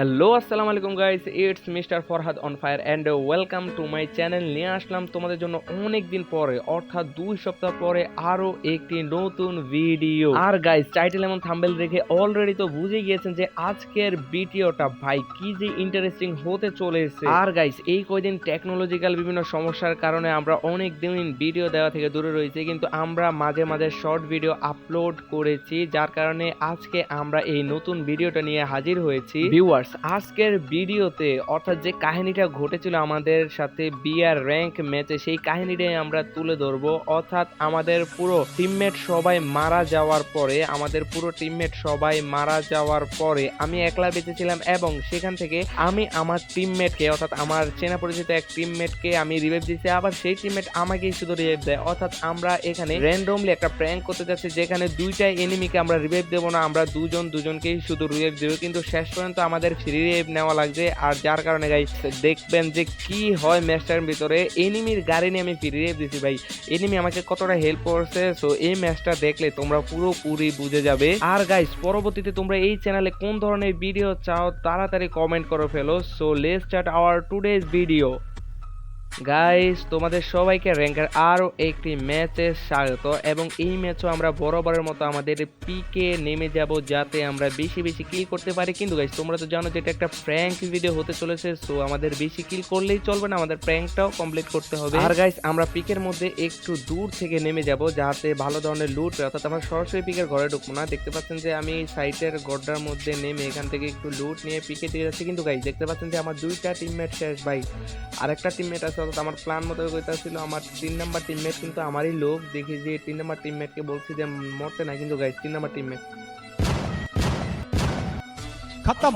Hello, আসসালামু আলাইকুম guys it's mister Farhad on fire and welcome to my channel নিয়ে আসলাম তোমাদের জন্য অনেক দিন পরে, অর্থাৎ দুই সপ্তাহ পরে আরও একটি নতুন ভিডিও আর গাইস টাইটেল এবং থাম্বেল দেখে অলরেডি তো বুঝে গিয়েছেন যে আজকের ভিডিওটা ভাই কি যে ইন্টারেস্টিং হতে চলেছে। আর গাইস এই কয়দিন টেকনোলজিক্যাল বিভিন্ন সমস্যার কারণে আমরা অনেক দিন ভিডিও দেওয়া থেকে দূরে রয়েছে, কিন্তু আমরা মাঝে মাঝে শর্ট ভিডিও আপলোড করেছি, যার কারণে আজকে আমরা এই নতুন ভিডিওটা নিয়ে হাজির হয়েছি। ভিউয়ার্স আজকের ভিডিওতে, অর্থাৎ যে কাহিনীটা ঘটেছিল আমাদের সাথে বিয়ার র্যাঙ্ক ম্যাচে, সেই কাহিনীটাই আমরা তুলে ধরবো। অর্থাৎ আমাদের পুরো টিমমেট সবাই মারা যাওয়ার পরে, আমাদের পুরো টিমমেট সবাই মারা যাওয়ার পরে আমি একলা বেঁচেছিলাম এবং সেখান থেকে আমি আমার টিমমেটকে অর্থাৎ আমার চেনা পরিচিত এক টিমমেটকে আমি রিভাইভ দিয়েছি। আবার সেই টিমমেট আমাকেই শুধু রিভাইভ দেয়। অর্থাৎ আমরা এখানে র্যান্ডমলি একটা প্র্যাঙ্ক করতে যাচ্ছি, যেখানে দুইটা এনিমিকে আমরা রিভাইভ দেবো না, আমরা দুজন দুজনকেই শুধু রিভাইভ দেবো। কিন্তু শেষ পর্যন্ত আমাদের ফ্রি রিভাইভ নেওয়া লাগবে। আর যার কারণে গাইস দেখবেন যে কি হয় ম্যাচটার ভিতরে। এনিমির গাড়ি নিয়ে আমি ফ্রি রেভ দিছি ভাই। এনিমি আমাকে কতটা হেল্প করছে সো এই ম্যাচটা দেখলে তোমরা পুরোপুরি বুঝে যাবে। আর গাইস পরবর্তীতে তোমরা এই চ্যানেলে কোন ধরনের ভিডিও চাও, তাড়াতাড়ি কমেন্ট করে ফেলো। So let's start our today's video guys তোমাদের সবাইকে র্যাঙ্কের আরও একটি ম্যাচে স্বাগত, এবং এই ম্যাচও আমরা বরাবরের মতো আমাদের পিকে নেমে যাব যাতে আমরা বেশি বেশি কিল করতে পারি। কিন্তু গাইস তোমরা তো জানো যে এটা একটা প্র্যাঙ্ক ভিডিও হতে চলেছে সো আমাদের বেশি কিল করলেই চলবে না, আমাদের প্র্যাঙ্কটাও কমপ্লিট করতে হবে। আর গাইস আমরা পিকের মধ্যে একটু দূর থেকে নেমে যাব যাতে ভালো ধরনের লুট অর্থাৎ আমরা সরাসরি পিকের ঘরে ঢুকবো না। দেখতে পাচ্ছেন যে আমি সাইটের গড্ডার মধ্যে নেমে এখান থেকে একটু লুট নিয়ে পিকে দিয়ে যাচ্ছি। কিন্তু গাইস দেখতে পাচ্ছেন যে আমার দুইটা টিমমেট শেষ, ভাই। আরেকটা টিমমেট আছে আপাতত আমার প্ল্যান মতো ছিল আমার তিন নাম্বার টিমমেট কিন্তু আমারই লোক। দেখি যে তিন নাম্বার টিমমেটকে বলছি যে মরতে নাই, কিন্তু গাইজ তিন নাম্বার টিমমেট খতম।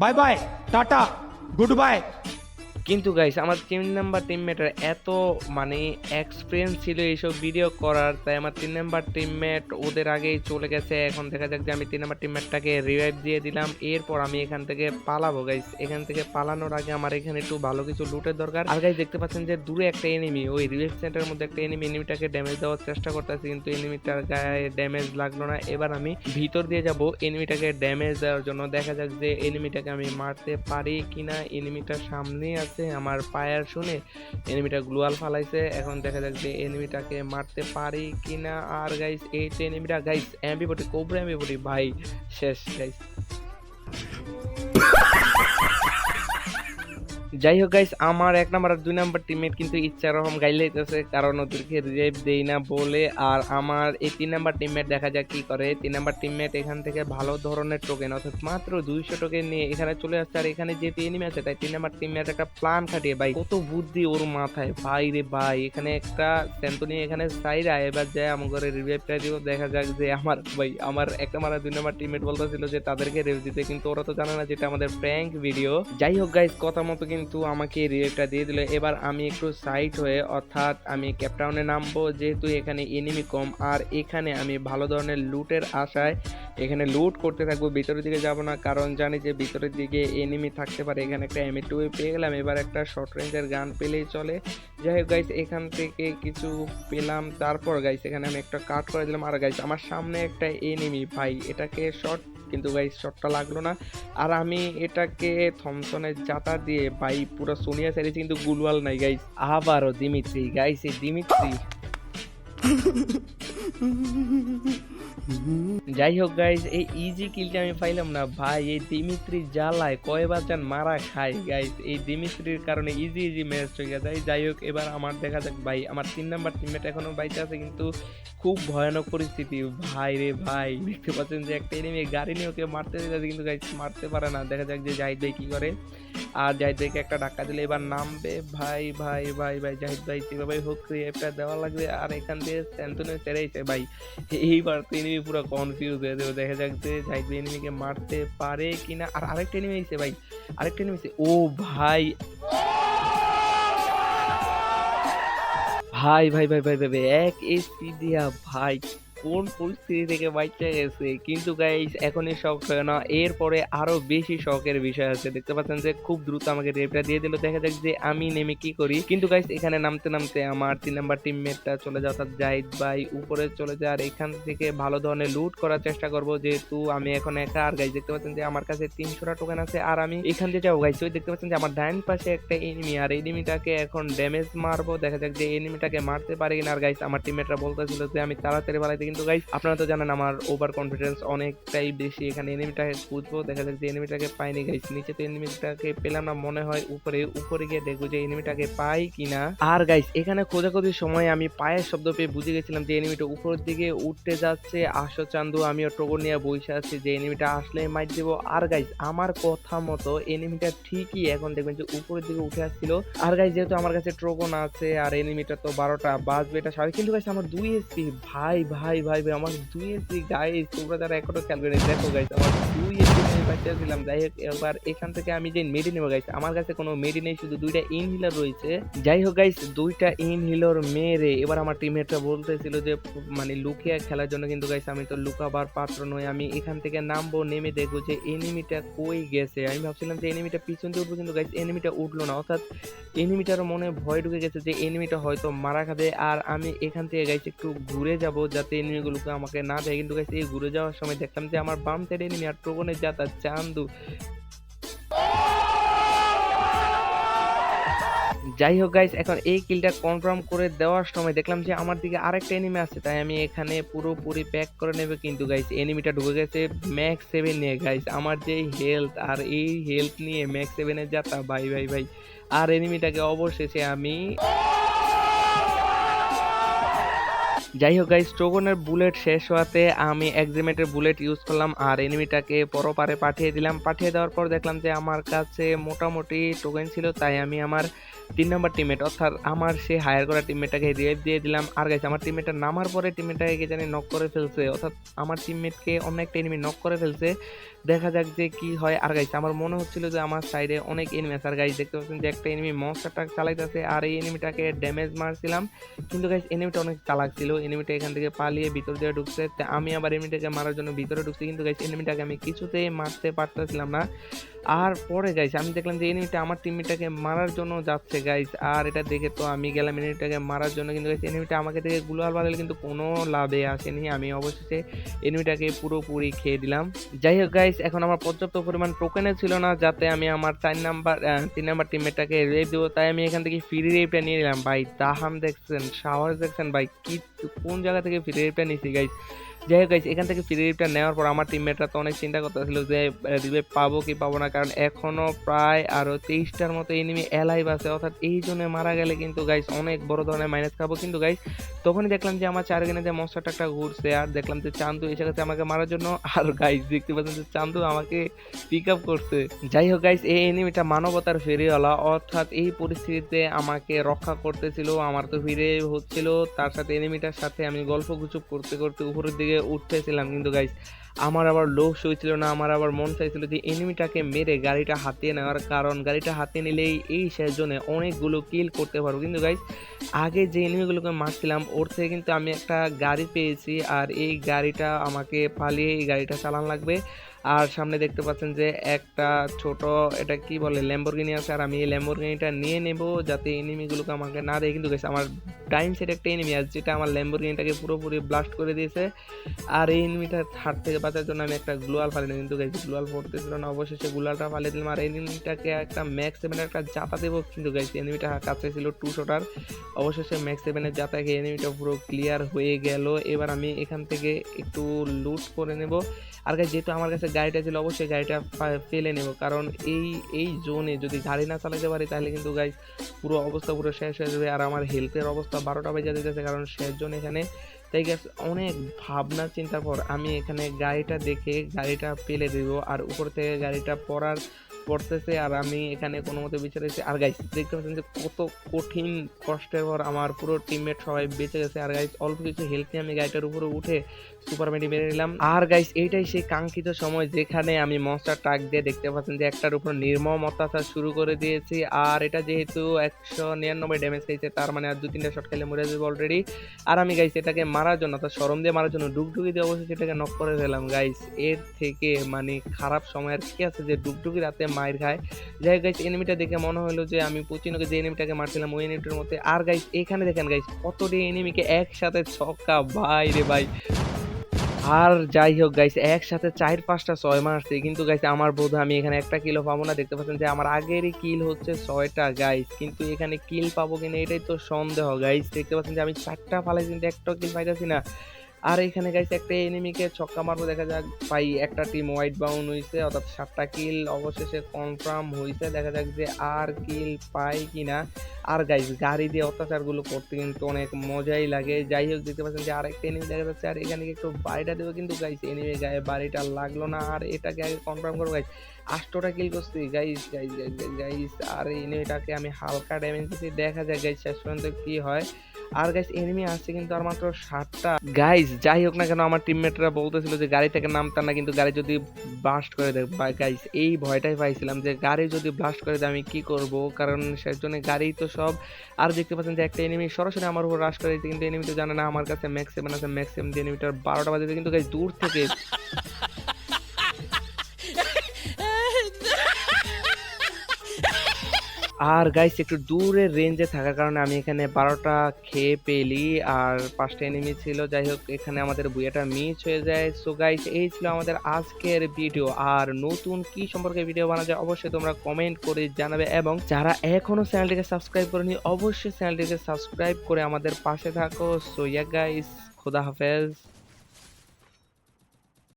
Bye bye tata good bye কিন্তু গাইস আমার তিন নাম্বার টিমমেটের এত মানে এক্সপিরিয়েন্স ছিল এইসব ভিডিও করার, তাই আমার তিন নাম্বার টিমমেট ওদের আগেই চলে গেছে। এখন দেখা যাক যে আমি তিন নাম্বার টিমমেটটাকে রিভাইভ দিয়ে দিলাম। এরপর আমি এখান থেকে পালাবো গাইস এখান থেকে পালানোর আগে আমার এখানে একটু ভালো কিছু লুটের দরকার। আর গাইস দেখতে পাচ্ছেন যে দূরে একটা এনিমি ওই রিভাইভ সেন্টারের মধ্যে একটা এনিমি এনিমিটাকে ড্যামেজ দেওয়ার চেষ্টা করতেছি কিন্তু এনিমিটার গায়ে ড্যামেজ লাগল না। এবার আমি ভিতর দিয়ে যাব এনিমিটাকে ড্যামেজ দেওয়ার জন্য। দেখা যাক যে এনিমিটাকে আমি মারতে পারি কিনা। এনিমিটার সামনে আছে আমার পায়ার শুনে এনিমিটা গ্লোয়াল ফালাইছে। এখন দেখা যাক যে এনিমিটাকে মারতে পারি কিনা। আর গাইস এই তো এনিমিটা গাইস অ্যাম্বিপটি কোবরা অ্যাম্বিপটি ভাই, শেষ গাইস যাই হোক গাইস আমার এক নাম্বার আর দুই নাম্বার টিমমেট কিন্তু ইচ্ছা রকম গাইলেইতেছে, কারণ ওদেরকে রিভাইভ দেই না বলে। আর আমার এই তিন নাম্বার টিমমেট দেখা যাক কি করে। তিন নাম্বার টিমমেট এখান থেকে ভালো ধরনের টোকেন অর্থাৎ মাত্র দুইশো টোকেন নিয়ে এখানে চলে আসছে। আর এখানে যেহেতু এনিমি আছে, তাই তিন নাম্বার টিমমেট একটা প্ল্যান খাটিয়ে, ভাই, কত বুদ্ধি ওর মাথায়। ভাই রে ভাই, এখানে একটা সেন্টনি এখানে সাইরা, এবার যায় আমার ঘরে রিভাইভটা দিব, দেখা যাক যে আমার, ভাই, আমার এক নাম্বার আর দুই নাম্বার টিমমেট বলতেছিল যে তাদেরকে রিভ দিতে, কিন্তু ওরা তো জানে না যেটা আমাদের প্র্যাঙ্ক ভিডিও যাই হোক গাইস কথা মতো কিন্তু আমাকে রিভেটটা দিয়ে দিল। এবার আমি একটু সাইট হয়ে, অর্থাৎ আমি ক্যাপটাউনে নামবো। যেহেতু এখানে এনিমি কম, আর এখানে আমি ভালো ধরনের লুটের আশায় এখানে লুট করতে থাকব, ভিতরের দিকে যাব না। কারণ জানি যে ভিতরের দিকে এনিমি থাকতে পারে। এখানে একটা এমএ টু পেয়ে গেলাম। এবার একটা শর্ট রেঞ্জের গান পেলেই চলে। যাই হোক গাইস এখান থেকে কিছু পেলাম। তারপর গাইস এখানে আমি একটা কাট করে দিলাম। আর গাইস আমার সামনে একটা এনিমি ভাই, এটাকে শর্ট কিন্তু গাই শটটা লাগল না। আর আমি এটাকে থমসনের জাতা দিয়ে, ভাই, পুরো সোনিয়া সেরেছি কিন্তু গুলওয়াল নাই গাইস আবারও দিমিত্রি। গাইস এই দিমিত্রি। যাই হোক গাইস এই ইজি কিলটা আমি পাইলাম না। ভাই, এই দিমিত্রি জ্বালায়, কয়বার যান মারা খায় গাইস এই দিমিত্রির কারণে ইজি ইজি ম্যাচ হয়ে যায় যাই হোক এবার আমার দেখা যাক, ভাই, আমার তিন নাম্বার টিমমেট এখনও বাইতে আছে, কিন্তু খুব ভয়ানক পরিস্থিতি। ভাই রে ভাই, দেখতে পাচ্ছেন যে একটা এনিমি গাড়ি নিয়ে ওকে মারতে দিতে কিন্তু গাইস মারতে পারে না। দেখা যাক যে জাহিদ ভাই কি করে। আর জাহিদ ভাইকে একটা ধাক্কা দিলে এবার নামবে। ভাই ভাই ভাই ভাই, জাহিদ ভাই যেভাবে হোক একটা দেওয়া লাগবে। আর এখান দিয়ে স্যান্তনে ছেড়েছে ভাই। এইবার তো এনিমি পুরো কনফিউজ হয়ে যাবে দেখা যাক যে জাহিদ এনিমিকে মারতে পারে কিনা। আর আরেকটা এনিমি এসে ভাই আরেকটা এনিমি এসে ও ভাই। ভাই ভাই ভাই ভাই ভাই, এক এসপি দিয়া ভাই। কোন পরিস্থিতি থেকে বাচ্চা গেছে? কিন্তু গাইস এখনই শখ হয় না। এরপরে আরও বেশি শখের বিষয় আছে। দেখতে পাচ্ছেন যে খুব দ্রুত আমাকে রেপটা দিয়ে দিল। দেখা যাক যে আমি নেমে কি করি। কিন্তু গাইস এখানে নামতে নামতে আমার তিন নাম্বার টিমমেটটা চলে যাওয়া অর্থাৎ জাহিদ ভাই উপরে চলে যায় আর এখান থেকে ভালো ধরনের লুট করার চেষ্টা করব। যেহেতু আমি এখন একা। আর গাইস দেখতে পাচ্ছেন যে আমার কাছে তিনশোটা টোকেন আছে। আর আমি এখান দিয়ে যাব। গাইস ওই দেখতে পাচ্ছেন যে আমার ডাইন পাশে একটা এনিমি আর এনিমিটাকে এখন ড্যামেজ মারবো। দেখা যাক যে এনিমিটাকে মারতে পারি কিনা। আর গাইস আমার টিমমেটরা বলতেছিল যে আমি তাড়াতাড়ি পালাইতে কিন্তু গাইস আপনারা তো জানেন আমার ওভার কনফিডেন্স অনেকটাই বেশি। এখানে এনিমিটাকে খুঁজবো, দেখা যাচ্ছে যে এনিমিটাকে পাইনি গাইস নিচে তো এনিমিটাকে পেলাম না, মনে হয় উপরে উপরে গিয়ে দেখব যে এনিমিটাকে পাই কিনা। আর গাইস এখানে খোঁজাখুঁজির সময় আমি পায়ের শব্দ পেয়ে বুঝে গেছিলাম যে এনিমিটা উপরের দিকে উঠতে যাচ্ছে। আসো চান্দু, আমিও টোকন নিয়ে বসে আছি যে এনিমিটা আসলে মাইট দেবো। আর গাইস আমার কথা মতো এনিমিটা ঠিকই এখন দেখবেন যে উপরের দিকে উঠে আসছিল। আর গাইস যেহেতু আমার কাছে ট্রোগন আছে আর এনিমিটা তো বারোটা বাজবে, এটা স্বাভাবিক। কিন্তু গাইস আমার দুই এসপি ভাই ভাই ভাই ভাই আমার দুই গায়ে গাইস তোমরা যারা এখনও করে দেখো গাইস আমার দুই আমি বাচ্চা যাই হোক, এবার এখান থেকে আমি যে মেডি নেব গাইস আমার কাছে কোনো মেডি নেই, শুধু দুইটা ইনহিলার রয়েছে। যাই হোক গাইস দুইটা ইনহিলার মেরে এবার আমার টিমমেটরা বলতেছিল যে মানে লুকিয়ে খেলার জন্য কিন্তু গাইস আমি তো লুকাবার পাত্র নই, আমি এখান থেকে নামবো, নেমে দেখব যে এনিমিটা কই গেছে। আমি ভাবছিলাম যে এনিমিটা পিছন দিয়ে উঠবো, কিন্তু গাইস এনিমিটা উঠল না। অর্থাৎ এনিমিটার মনে ভয় ঢুকে গেছে যে এনিমিটা হয়তো মারা খাবে। আর আমি এখান থেকে গাইস একটু ঘুরে যাব, যাতে এনিমিগুলোকে আমাকে না দেয়। কিন্তু গাইস এই ঘুরে যাওয়ার সময় দেখলাম যে আমার বাম সাইড এনিমি আর টোকনের যাতা চান্দু। যাই হোক গাইস এখন এই কিলটা কনফার্ম করে দেওয়ার সময় দেখলাম যে আমার দিকে আরেকটা এনিমি আছে, তাই আমি এখানে পুরোপুরি প্যাক করে নেবে কিন্তু গাইস এনিমিটা ঢুকে গেছে ম্যাক্স সেভেন নিয়ে। গাইস আমার যে হেলথ আর এই হেলথ নিয়ে ম্যাক্স সেভেনের যাতা ভাই ভাই ভাই। আর এনিমিটাকে অবশেষে আমি যাই হোক গাইস স্টোগনের বুলেট শেষ হওয়াতে আমি এক্সিমেটের বুলেট ইউজ করলাম আর এনিমিটাকে পরপারে পাঠিয়ে দিলাম। পাঠিয়ে দেওয়ার পর দেখলাম যে আমার কাছে মোটামুটি টোকেন ছিল, তাই আমি আমার তিন নম্বর টিমমেট অর্থাৎ আমার সে হায়ার করা টিমমেটটাকে রিভাইভ দিয়ে দিলাম। আর গাইস আমার টিমমেটটা নামার পরে টিমমেটটাকে কে জানি নক করে ফেলছে, অর্থাৎ আমার টিমমেটকে অন্য একটা এনিমি নক করে ফেলছে। দেখা যাক যে কি হয়। আর গাইস আমার মনে হচ্ছিল যে আমার সাইডে অনেক এনিমি আছে আর গাইস দেখতে পাচ্ছেন যে একটা এনিমি মনস্টারটা চালাইতেছে, আর এই এনিমিটাকে ড্যামেজ মারছিলাম। কিন্তু গাইস এনিমিটা অনেক চালাক ছিল এনিমিটা এখান থেকে পালিয়ে ভিতর দিয়ে ঢুকছে। আমি আবার এনিমিটাকে মারার জন্য ভিতরে ঢুকছি। কিন্তু গাইস এনিমিটাকে আমি কিছুতেই মারতে পারতেছিলাম না। আর পরে গাইস আমি দেখলাম যে এনিমিটা আমার টিমমিটাকে মারার জন্য যাচ্ছে গাইস আর এটা দেখে তো আমি গেলাম এনিমিটাকে মারার জন্য। কিন্তু গাইস এনিমিটা আমাকে থেকে গুলাল বাদালে, কিন্তু কোনো লাভে আসেনি। আমি অবশেষে এনিমিটাকে পুরোপুরি খেয়ে দিলাম। যাই হোক গাইস এখন আমার পর্যাপ্ত পরিমাণ টোকেনে ছিল না, যাতে আমি আমার চার নাম্বার তিন নাম্বার টিমমেটটাকে রেপ দেবো। তাই আমি এখান থেকে ফ্রি রেপটা নিয়ে নিলাম। ভাই, দাহাম দেখছেন, সাহস দেখছেন, ভাই, কি কোন জায়গা থেকে ফ্রি রেপটা নিছি গাইস যাই হোক এখান থেকে ফ্রি রিপটা নেওয়ার পর আমার টিমমেটরা তো অনেক চিন্তা করতেছিল যে রিভাইভ পাবো কি পাবো না, কারণ এখনও প্রায় আরও তেইশটার মতো এনিমি অ্যালাইভ আছে। অর্থাৎ এই জন্য মারা গেলে কিন্তু গাইস অনেক বড় ধরনের মাইনাস খাব। কিন্তু গাইস তখনই দেখলাম যে, আমার চারগানে যে মশার টাকটা ঘুরছে, আর দেখলাম যে চান্দু এসে গেছে আমাকে মারার জন্য। আর গাইস দেখতে পাচ্ছেন যে চান্দু আমাকে পিক আপ করছে। যাই হোক গাইস এই এনিমিটা মানবতার ফেরিওয়ালা। অর্থাৎ এই পরিস্থিতিতে আমাকে রক্ষা করতেছিল। আমার তো ফিরে হচ্ছিল। তার সাথে এনিমিটার সাথে আমি গল্প গুজব করতে করতে উপরের দিকে উঠতেছিলাম। কিন্তু গাইজ আমার আবার লোভ সইছিল না, আমার আবার মন চাইছিল যে এনিমিটাকে মেরে গাড়িটা হাতিয়ে নেওয়ার কারণ গাড়িটা হাতিয়ে নিলেই এই সেজনে অনেকগুলো কিল করতে পারব। কিন্তু গাইজ আগে যে এনিমিগুলোকে মারছিলাম, ওর থেকে কিন্তু আমি একটা গাড়ি পেয়েছি, আর এই গাড়িটা আমাকে পালিয়ে এই গাড়িটা চালান লাগবে। আর সামনে দেখতে পাচ্ছেন যে একটা ছোট, এটা কি বলে ল্যাম্বরগিনি আছে। আর আমি এই ল্যাম্বরগিনিটা নিয়ে নেব যাতে এনিমিগুলোকে আমাকে না দেয়। কিন্তু গেছে আমার টাইম সেট একটা এনিমি আছে, যেটা আমার ল্যাম্বরগিনিটাকে পুরোপুরি ব্লাস্ট করে দিয়েছে। আর এই এনিমিটার হাত থেকে বাঁচার জন্য আমি একটা গ্লোয়াল ফালি কিন্তু গেছি গ্লোয়াল পড়তেছিল না, অবশেষে গ্লোয়ালটা ফালিয়ে দিলাম। আর এনিমিটাকে একটা ম্যাক্স সেভেনের একটা জাতা দেবো। কিন্তু গেছি এনিমিটা কাছে ছিল টু শটার অবশেষে ম্যাক্স সেভেনের জাতাকে এনিমিটা পুরো ক্লিয়ার হয়ে গেল। এবার আমি এখান থেকে একটু লুট করে নেব। আর যেহেতু আমার কাছে গাড়িটা ছিল, অবশ্যই গাড়িটা ফেলে নেব। কারণ এই এই জোনে যদি গাড়ি না চালাতে পারি, তাহলে কিন্তু গাইজ পুরো অবস্থা পুরো শেষ হয়ে যাবে। আর আমার হেলথের অবস্থা বারোটা বেজে যেতেছে, কারণ শেষ জোন এখানে। তাই গ্যাস অনেক ভাবনা চিন্তার পর আমি এখানে গাড়িটা দেখে গাড়িটা ফেলে দেব। আর উপর থেকে গাড়িটা পড়ার পড়তেছে আর আমি এখানে কোনো মতে বেঁচে রয়েছি। আর গাইস দেখতে পাচ্ছেন যে কত কঠিন, কষ্টের পর আমার পুরো টিমমেট সবাই বেঁচে গেছে। আর গাইস অল্প কিছু হেলথ নিয়ে আমি গাড়িটার উপরে উঠে সুপার মেডি মেরে নিলাম। আর গাইস এইটাই সেই কাঙ্ক্ষিত সময় যেখানে আমি মনস্টার ট্রাক দিয়ে দেখতে পাচ্ছেন যে একটার উপর নির্মম অত্যাচার শুরু করে দিয়েছি। আর এটা যেহেতু একশো নিরানব্বই ড্যামেজ খেয়েছে তার মানে আর দু তিনটা শট খেলে মরে যাবে অলরেডি আর আমি গাইস এটাকে মারার জন্য, অর্থাৎ সরম দিয়ে মারার জন্য ডুগডুগি দিয়ে অবশ্যই সেটাকে নক করে ফেলাম গাইস এর থেকে মানে খারাপ সময় আর কি আছে যে ডুগডুগি রাতে মায়ের খায় যাই গাইস এনিমিটা দেখে মনে হলো যে আমি পুচিনোকে যে এনিমিটাকে মারছিলাম, ওই এনিমিটার মধ্যে। আর গাইস এখানে দেখেন গাইস কতটি এনিমিকে একসাথে ছক্কা, ভাই রে ভাই। আর যাই হোক গাইস একসাথে চার, পাঁচটা, ছয় মারছে। কিন্তু গাইস আমার বোধ আমি এখানে একটা কিলো পাবো না। দেখতে পাচ্ছেন যে আমার আগেরই কিল হচ্ছে ছয়টা গাইস কিন্তু এখানে কিল পাবো কিনা এটাই তো সন্দেহ গাইস দেখতে পাচ্ছেন যে আমি চারটা ফালাই, কিন্তু একটাও কিল পাইতেছি না। আর এখানে গাইছে একটা এনিমিকে ছক্কা মারবো, দেখা যাক। পাই একটা টিম হোয়াইট বাউন হইছে, অর্থাৎ সাতটা কিল অবশেষে কনফার্ম হইছে, দেখা যাক যে আর কিল পাই কিনা। আর গাইজ গাড়ি দিয়ে অত্যাচারগুলো করতে কিন্তু অনেক মজাই লাগে। যাই হোক, দেখতে পাচ্ছেন যে আরেকটা এনিমি দেখা যাচ্ছে। আর এখানে একটু বাড়িটা দেবো কিন্তু গাইস এনিমি গায়ে বাড়িটা লাগল না। আর এটাকে আগে কনফার্ম করব গাইস আষ্টটা কিল করছি। গাইস গাইস গাইস গাইস আর এনিমিটাকে আমি হালকা ড্যামেজ দিচ্ছি দেখা যায় গাইস শেষ পর্যন্ত কি হয়। আর গাইস এনিমি আসছে কিন্তু আর মাত্র সাতটা। গাইজ যাই হোক না কেন, আমার টিমমেটরা বলতেছিল যে গাড়ি থেকে নামতাম না, কিন্তু গাড়ি যদি ব্লাস্ট করে দেয়, বা গাইস এই ভয়টাই পাইছিলাম যে গাড়ি যদি ব্লাস্ট করে দেয়, আমি কি করব? কারণ সেজন্য গাড়ি তো সব। আর দেখতে পাচ্ছেন যে একটা এনিমি সরাসরি আমার উপর রাশ করে, কিন্তু এনিমি তো জানে না, আমার কাছে ম্যাক্সিমাম আছে ম্যাক্স সেভেন দিয়ে এনিমিটার বারোটা বাজে কিন্তু দূর থেকে আর গাইস একটু দূরের রেঞ্জে থাকার কারণে আমি এখানে বারোটা খেয়ে পেলি। আর পাঁচটা এনিমি ছিল, যাই হোক, এখানে আমাদের বুয়াটা মিস হয়ে যায়। সো গাইস এই ছিল আমাদের আজকের ভিডিও আর নতুন কি সম্পর্কে ভিডিও বানা যায় অবশ্যই তোমরা কমেন্ট করে জানাবে। এবং যারা এখনও চ্যানেলটিকে সাবস্ক্রাইব করেনি, অবশ্যই চ্যানেলটিকে সাবস্ক্রাইব করে আমাদের পাশে থাকো। সো ইয়া গাইস খোদা হাফেজ।